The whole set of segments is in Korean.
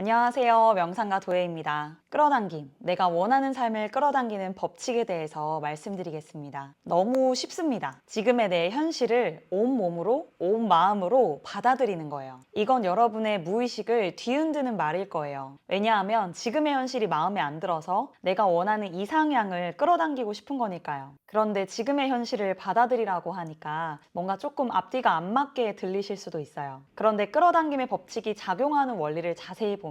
안녕하세요. 명상가 도혜입니다. 끌어당김. 내가 원하는 삶을 끌어당기는 법칙에 대해서 말씀드리겠습니다. 너무 쉽습니다. 지금의 내 현실을 온 몸으로, 온 마음으로 받아들이는 거예요. 이건 여러분의 무의식을 뒤흔드는 말일 거예요. 왜냐하면 지금의 현실이 마음에 안 들어서 내가 원하는 이상향을 끌어당기고 싶은 거니까요. 그런데 지금의 현실을 받아들이라고 하니까 뭔가 조금 앞뒤가 안 맞게 들리실 수도 있어요. 그런데 끌어당김의 법칙이 작용하는 원리를 자세히 보면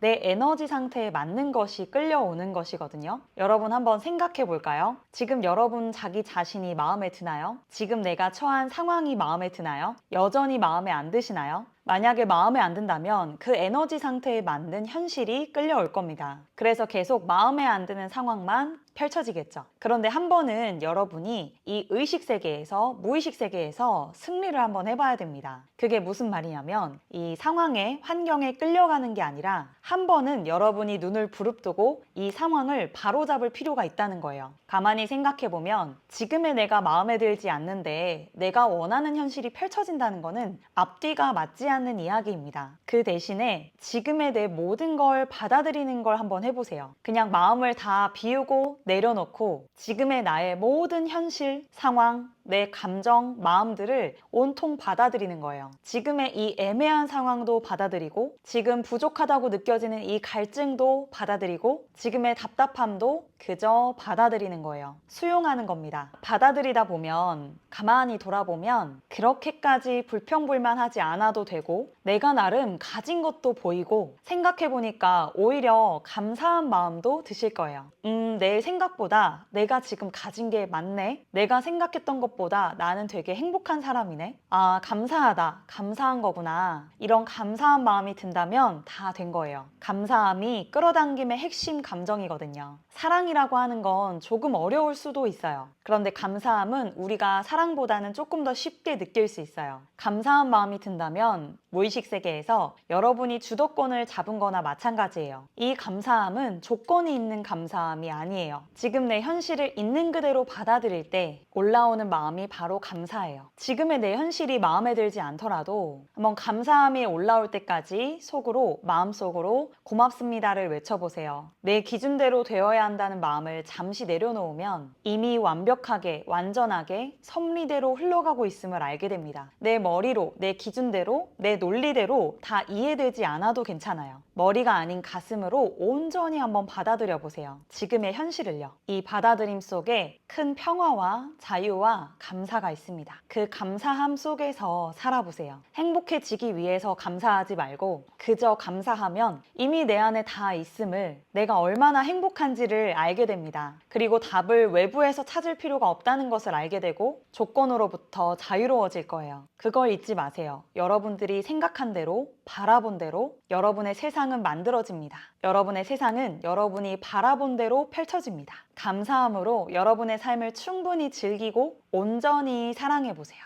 내 에너지 상태에 맞는 것이 끌려오는 것이거든요. 여러분 한번 생각해 볼까요? 지금 여러분 자기 자신이 마음에 드나요? 지금 내가 처한 상황이 마음에 드나요? 여전히 마음에 안 드시나요? 만약에 마음에 안 든다면 그 에너지 상태에 맞는 현실이 끌려올 겁니다. 그래서 계속 마음에 안 드는 상황만 펼쳐지겠죠. 그런데 한 번은 여러분이 이 의식 세계에서 무의식 세계에서 승리를 한번 해봐야 됩니다. 그게 무슨 말이냐면 이 상황에 환경에 끌려가는 게 아니라 한 번은 여러분이 눈을 부릅뜨고 이 상황을 바로잡을 필요가 있다는 거예요. 가만히 생각해 보면 지금의 내가 마음에 들지 않는데 내가 원하는 현실이 펼쳐진다는 거는 앞뒤가 맞지 않는 이야기입니다. 그 대신에 지금의 내 모든 걸 받아들이는 걸 한번 해보세요. 그냥 마음을 다 비우고 내려놓고 지금의 나의 모든 현실, 상황, 내 감정, 마음들을 온통 받아들이는 거예요. 지금의 이 애매한 상황도 받아들이고, 지금 부족하다고 느껴지는 이 갈증도 받아들이고, 지금의 답답함도 그저 받아들이는 거예요. 수용하는 겁니다. 받아들이다 보면, 가만히 돌아보면, 그렇게까지 불평불만하지 않아도 되고, 내가 나름 가진 것도 보이고, 생각해보니까 오히려 감사한 마음도 드실 거예요. 음, 내 생각보다 내가 지금 가진 게 많네? 내가 생각했던 것 보다 나는 되게 행복한 사람이네? 아, 감사하다. 감사한 거구나. 이런 감사한 마음이 든다면 다 된 거예요. 감사함이 끌어당김의 핵심 감정이거든요. 사랑이라고 하는 건 조금 어려울 수도 있어요. 그런데 감사함은 우리가 사랑보다는 조금 더 쉽게 느낄 수 있어요. 감사한 마음이 든다면 무의식 세계에서 여러분이 주도권을 잡은 거나 마찬가지예요. 이 감사함은 조건이 있는 감사함이 아니에요. 지금 내 현실을 있는 그대로 받아들일 때 올라오는 마음이 바로 감사예요. 지금의 내 현실이 마음에 들지 않더라도 한번 감사함이 올라올 때까지 속으로 마음속으로 고맙습니다를 외쳐보세요. 내 기준대로 되어야 한다는 마음을 잠시 내려놓으면 이미 완벽하게 완전하게 섭리대로 흘러가고 있음을 알게 됩니다. 내 머리로 내 기준대로 내 논리대로 다 이해되지 않아도 괜찮아요. 머리가 아닌 가슴으로 온전히 한번 받아들여 보세요. 지금의 현실을요. 이 받아들임 속에 큰 평화와 자유와 감사가 있습니다. 그 감사함 속에서 살아보세요. 행복해지기 위해서 감사하지 말고 그저 감사하면 이미 내 안에 다 있음을 내가 얼마나 행복한지를 알게 됩니다. 그리고 답을 외부에서 찾을 필요가 없다는 것을 알게 되고 조건으로부터 자유로워질 거예요. 그걸 잊지 마세요. 여러분들이 생각한 대로 바라본 대로 여러분의 세상은 만들어집니다. 여러분의 세상은 여러분이 바라본 대로 펼쳐집니다. 감사함으로 여러분의 삶을 충분히 즐기고 온전히 사랑해 보세요.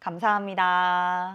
감사합니다.